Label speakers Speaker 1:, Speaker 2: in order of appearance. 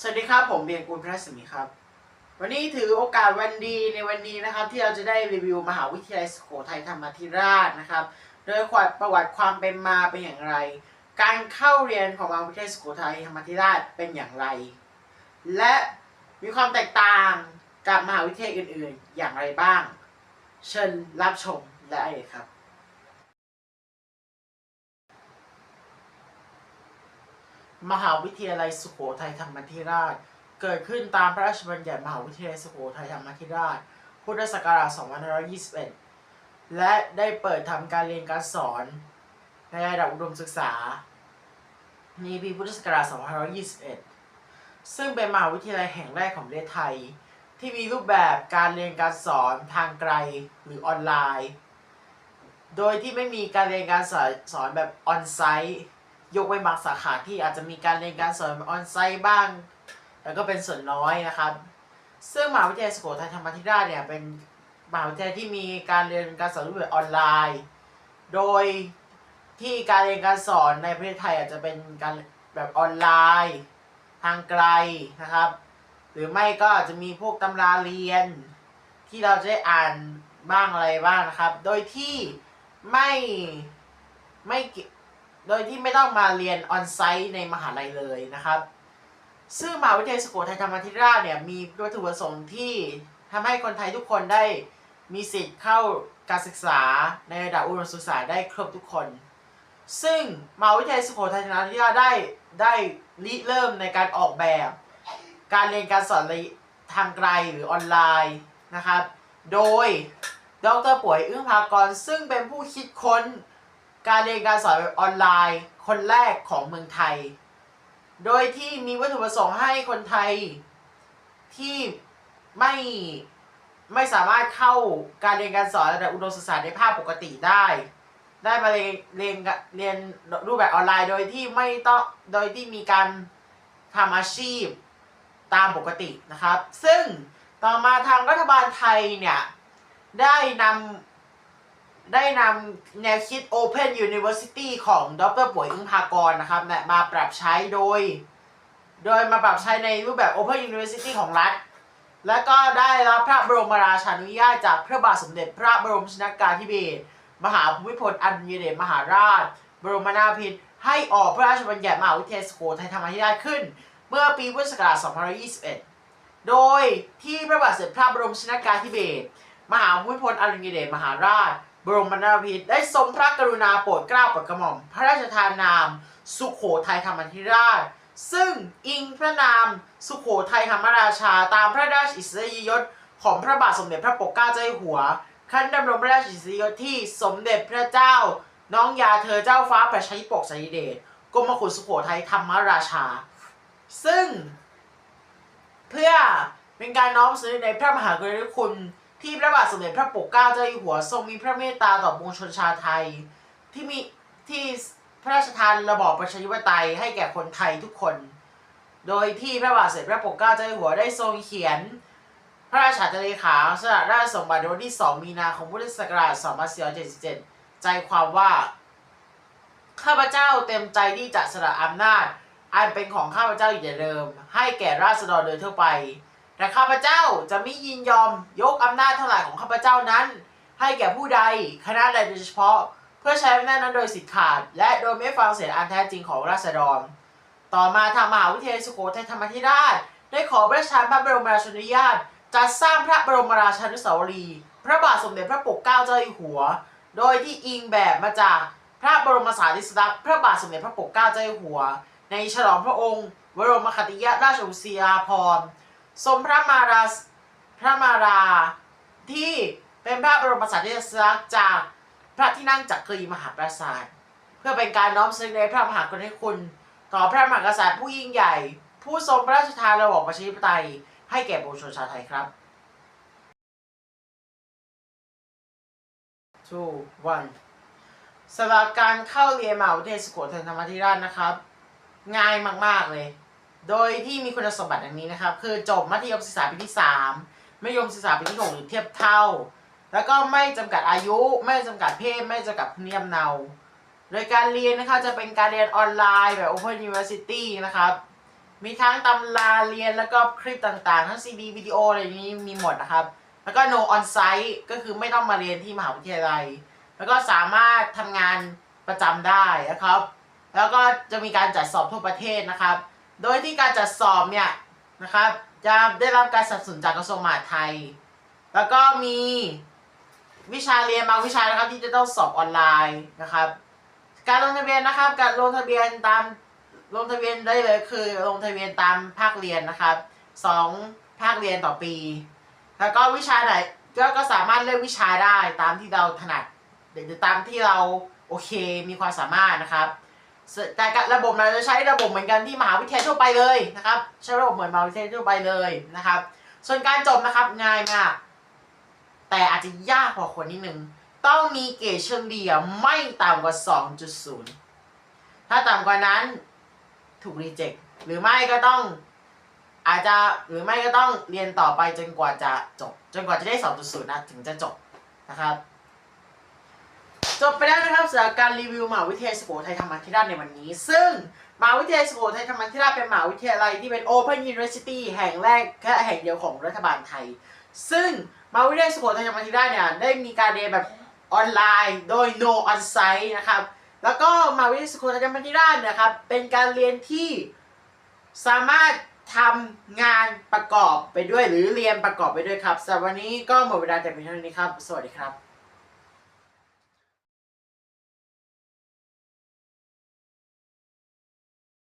Speaker 1: สวัสดีครับ ผมเบียงกูลพระสมีครับ วันนี้ถือโอกาสวันดีในวันนี้นะครับ ที่เราจะได้รีวิวมหาวิทยาลัยสุโขทัยธรรมาธิราชนะครับ โดยประวัติความเป็นมาเป็นอย่างไร การเข้าเรียนของมหาวิทยาลัยสุโขทัยธรรมาธิราชเป็นอย่างไร และมีความแตกต่างกับมหาวิทยาลัยอื่น ๆ อย่างไรบ้าง เชิญรับชมได้เลยครับ มหาวิทยาลัยสุโขทัยธรรมธิราช เกิดขึ้นตามพระราชบัญญัติมหาวิทยาลัยสุโขทัยธรรมธิราช พุทธศักราช 2521 และได้เปิดทำการเรียนการสอน ในระดับอุดมศึกษาในปีพุทธศักราช 2521 ซึ่งเป็นมหาวิทยาลัยแห่งแรกของประเทศไทย ที่มีรูปแบบการเรียนการสอนทางไกลหรือออนไลน์ โดยที่ไม่มีการเรียนการสอนสอนแบบออนไซต์ ยกเว้บางสาขาที่อาจจะมีการเรียนการสอนออนไซต์บ้าง แล้วก็เป็นส่วนน้อยนะครับ ซึ่งมหาวิทยาลัยสุโขทัยธรรมธิราชเนี่ยเป็นมหาวิทยาลัยที่มีการเรียนการสอนรูปแบบออนไลน์ โดยที่การเรียนการสอนในประเทศไทยอาจจะเป็นการแบบออนไลน์ ทางไกลนะครับ หรือไม่ก็อาจจะมีพวกตำราเรียน ที่เราจะได้อ่านบ้างอะไรบ้างนะครับ โดยที่ไม่ไม่เกี่ยว โดยที่ไม่ต้องมาเรียนออนไซต์ในมหาลัยเลยนะครับ ซึ่งมหาวิทยาลัยสุโขทัยธรรมธิราชเนี่ยมีวัตถุประสงค์ที่ทำให้คนไทยทุกคนได้มีสิทธิ์เข้าการศึกษาในระดับอุดมศึกษาได้ครบทุกคน ซึ่งมหาวิทยาลัยสุโขทัยธรรมธิราชได้ได้ริเริ่มในการออกแบบ การเรียนการสอนในทางไกลหรือออนไลน์นะครับ โดยดรป่วยอึ้งภากรซึ่งเป็นผู้คิดค้น การเรียนการสอนแบบออนไลน์ คนแรกของเมืองไทย โดยที่มีวัตถุประสงค์ให้คนไทยที่ไม่ไม่สามารถเข้าการเรียนการสอนระดับอุดมศึกษาในภาพปกติได้ ได้มาเรียนเรียนเรียนรูปแบบออนไลน์ โดยที่ไม่ต้องโดยที่มีการทำอาชีพตามปกตินะครับ ซึ่งต่อมาทางรัฐบาลไทยเนี่ยได้นำ ได้นำแนวคิด Open University ของดรป่วยอึ้งภากรนะครับมาปรับใช้โดย โดยมาปรับใช้ในรูปแบบ Open University ของรัฐ และก็ได้รับพระบรมราชานุญาตจากพระบาทสมเด็จพระบรมชนกาธิเบศรมหาภูมิพลอดุลยเดชมหาราช บรมนาถบพิตรให้ออกพระราชบัญญัติมหาวิทยาลัยสุโขทัยธรรมาธิราชขึ้น เมื่อปีพุทธศักราช2521 โดยที่พระบาทสมเด็จพระบรมชนกาธิเบศรมหาภูมิพลอดุลยเดชมหาราช บรมนาถบพิตรได้ทรงพระกรุณาโปรดเกล้าโปรดกระหม่อม พระราชทานนาม สุโขทัยธรรมธิราช ซึ่งอิงพระนามสุโขทัยธรรมราชา ตามพระราชอิสริยยศของพระบาทสมเด็จพระปกเกล้าเจ้าอยู่หัวขั้นดำรงพระราชอิสริยยศที่สมเด็จพระเจ้า น้องยาเธอเจ้าฟ้าประชาธิปกสาธิเดชกรมขุนสุโขทัยธรรมราชา ซึ่งเพื่อเป็นการน้อมสำนึกในพระมหากรุณาธิคุณ ที่พระบาทสมเด็จพระปกเกล้าเจ้าอยู่หัวทรงมีพระเมตตาต่อปวงชนชาวไทย ที่มีที่พระราชทานระบอบประชาธิปไตยให้แก่คนไทยทุกคน โดยที่พระบาทสมเด็จพระปกเกล้าเจ้าอยู่หัวได้ทรงเขียน พระราชาเลขาสละราชสมบัติวันที่ 2 มีนาคมพุทธศักราช 2477 ใจความว่าข้าพเจ้าเต็มใจที่จะสละอำนาจ อันเป็นของข้าพเจ้าอยู่แต่เดิม ให้แก่ราษฎรโดยทั่วไป แต่ข้าพเจ้าจะไม่ยินยอมยกอำนาจเท่าไหร่ของข้าพเจ้านั้น ให้แก่ผู้ใดคณะใดโดยเฉพาะ เพื่อใช้อำนาจนั้นโดยสิทธิขาด และโดยไม่ฟังเสียงอันแท้จริงของราษฎร ต่อมาทางมหาวิทยาลัยสุโขทัยธรรมธิราช ได้ขอพระราชทานพระบรมราชานุญาตจัดสร้างพระบรมราชานุสาวรีย์พระบาทสมเด็จพระปกเกล้าเจ้าอยู่หัว โดยที่อิงแบบมาจากพระบรมสารีริกธาตุพระบาทสมเด็จพระปกเกล้าเจ้าอยู่หัว ในฉลองพระองค์ บรมคติยราชอุสยาภรณ์ ทรงพระมาราพระมาราที่เป็นพระบรมสารีริกธาจากพระที่นั่งจักรีมหาปราสาทเพื่อเป็นการน้อมสำนึกในพระมหากรุณาธิคุณ ต่อพระมหากษัตริย์ผู้ยิ่งใหญ่ ผู้ทรงพระราชทานระบอบประชาธิปไตย ให้แก่ปวงชนชาวไทยครับ two one สำหรับการเข้าเรียนมหาวิทยาลัยสุโขทัยธรรมธิราชนะครับ ง่ายมาก ๆ เลย โดยที่มีคุณสมบัติดังนี้นะครับ คือจบมัธยมศึกษาปีที่ 3 มัธยมศึกษาปีที่ 6 หรือเทียบเท่า แล้วก็ไม่จำกัดอายุ ไม่จำกัดเพศ ไม่จำกัดภูมิลำเนา โดยการเรียนนะคะจะเป็นการเรียนออนไลน์แบบ Open University นะครับ มีทั้งตำราเรียนแล้วก็คลิปต่างๆ ทั้งซีดีวิดีโออะไรนี้มีหมดนะครับ แล้วก็ no on site ก็คือไม่ต้องมาเรียนที่มหาวิทยาลัย แล้วก็สามารถทำงานประจำได้นะครับ แล้วก็จะมีการจัดสอบทั่วประเทศนะครับ โดยที่การจัดสอบเนี่ยนะครับจะได้รับการสนับสนุนจากกระทรวงมหาดไทย แล้วก็มีวิชาเรียนบางวิชานะครับที่จะต้องสอบออนไลน์นะครับ การลงทะเบียนนะครับ การลงทะเบียนตามลงทะเบียนได้เลยคือลงทะเบียนตามภาคเรียนนะครับสองภาคเรียนต่อปี แล้วก็วิชาไหนก็ก็สามารถเลือกวิชาได้ตามที่เราถนัดหรือตามที่เราโอเคมีความสามารถนะครับ แต่รระบบเราจะใช้ระบบเหมือนกันที่มหาวิทยาลัยทั่วไปเลยนะครับใช้ระบบเหมือนมหาวิทยาลัยทั่วไปเลยนะครับ ส่วนการจบนะครับง่ายมาก แต่อาจจะยากกว่าคนนิดนึงต้องมีเกรดเฉลี่ยไม่ต่ำกว่า 2.0 ถ้าต่ำกว่านั้นถูกรีเจ็คหรือไม่ก็ต้องอาจจะหรือไม่ก็ต้องเรียนต่อไปจนกว่าจะจบ จนกว่าจะได้ 2.0 นะถึงจะจบนะครับ จบไปแล้วนะครับสำหรับการรีวิวมหาวิทยาลัยสุโขทัยธรรมาธิราชในวันนี้ ซึ่งมหาวิทยาลัยสุโขทัยธรรมาธิราชเป็นมหาวิทยาลัยที่เป็น Open University แห่งแรกและแห่งเดียวของรัฐบาลไทย ซึ่งมหาวิทยาลัยสุโขทัยธรรมาธิราชเนี่ยได้มีการเรียนแบบออนไลน์โดย no on site นะครับแล้วก็มหาวิทยาลัยสุโขทัยธรรมาธิราชเนะครับเป็นการเรียนที่สามารถทำงานประกอบไปด้วยหรือเรียนประกอบไปด้วยครับสำหรับวันนี้ก็หมดเวลาแต่เพียงเท่านี้ครับ สวัสดีครับ